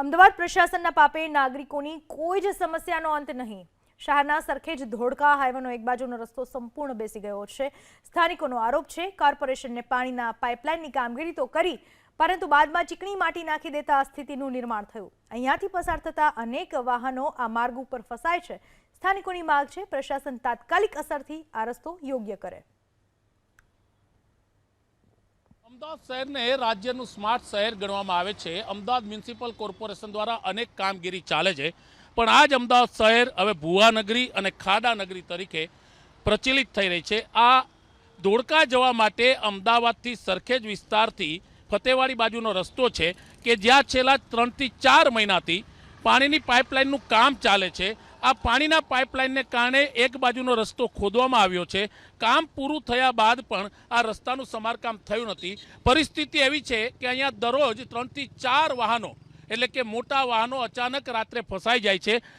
અમદાવાદ પ્રશાસનના પાપે નાગરિકોની કોઈ જ સમસ્યાનો અંત નહીં. શહેરના સરખેજ ધોળકા હાઈવેનો એક બાજુનો રસ્તો સંપૂર્ણ બેસી ગયો છે. સ્થાનિકોનો આરોપ છે, કોર્પોરેશનને પાણીના પાઇપલાઇનની કામગીરી તો કરી, પરંતુ બાદમાં ચીકણી માટી નાખી દેતા સ્થિતિનું નિર્માણ થયું. અહીંયાથી પસાર થતા અનેક વાહનો આ માર્ગ ઉપર ફસાય છે. સ્થાનિકોની માંગ છે, પ્રશાસન તાત્કાલિક અસરથી આ રસ્તો યોગ્ય કરે. અમદાવાદ શહેરને રાજ્યનું સ્માર્ટ શહેર ગણવામાં આવે છે. અમદાવાદ મ્યુનિસિપલ કોર્પોરેશન દ્વારા અનેક કામગીરી ચાલે છે. પણ આ જ અમદાવાદ શહેર હવે ભુવાનગરી અને ખાડા નગરી તરીકે પ્રચલિત થઈ રહી છે. આ ધોળકા જવા માટે અમદાવાદથી સરખેજ વિસ્તારથી ફતેવાડી બાજુનો રસ્તો છે કે જ્યાં છેલ્લા ત્રણથી ચાર મહિનાથી પાણીની પાઇપલાઇનનું કામ ચાલે છે. આ પાણીના પાઇપલાઇનને કારણે એક બાજુનો રસ્તો ખોદવામાં આવ્યો છે. કામ પૂરું થયા બાદ પણ આ રસ્તાનું સમારકામ થયું નથી. પરિસ્થિતિ એવી છે કે અહીંયા દરરોજ ત્રણથી ચાર વાહનો, એટલે કે મોટા વાહનો અચાનક રાત્રે ફસાઈ જાય છે.